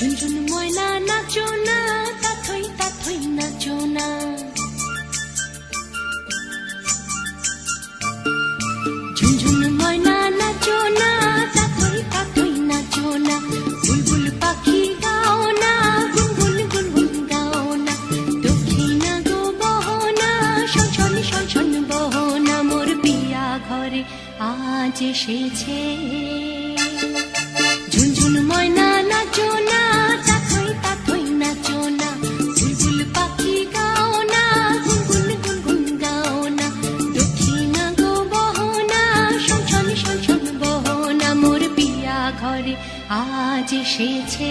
ঝুনঝুন ময়না নাচো না, তাথই তাথই নাচো না। ঝুনঝুন ময়না না চোনা না। পাখি না গো বহনা বহনা, মোর ঘরে আজ এসেছে। ঝুনঝুন ময়না নাচো না ঘরে আজ এসেছে।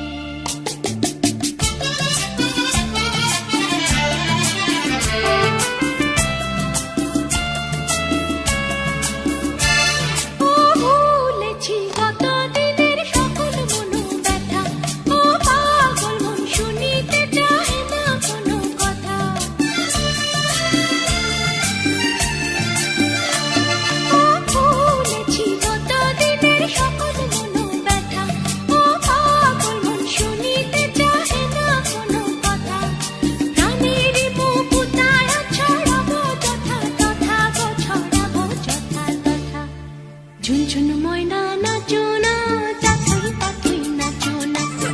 ঝুনঝুন ময়না নাচু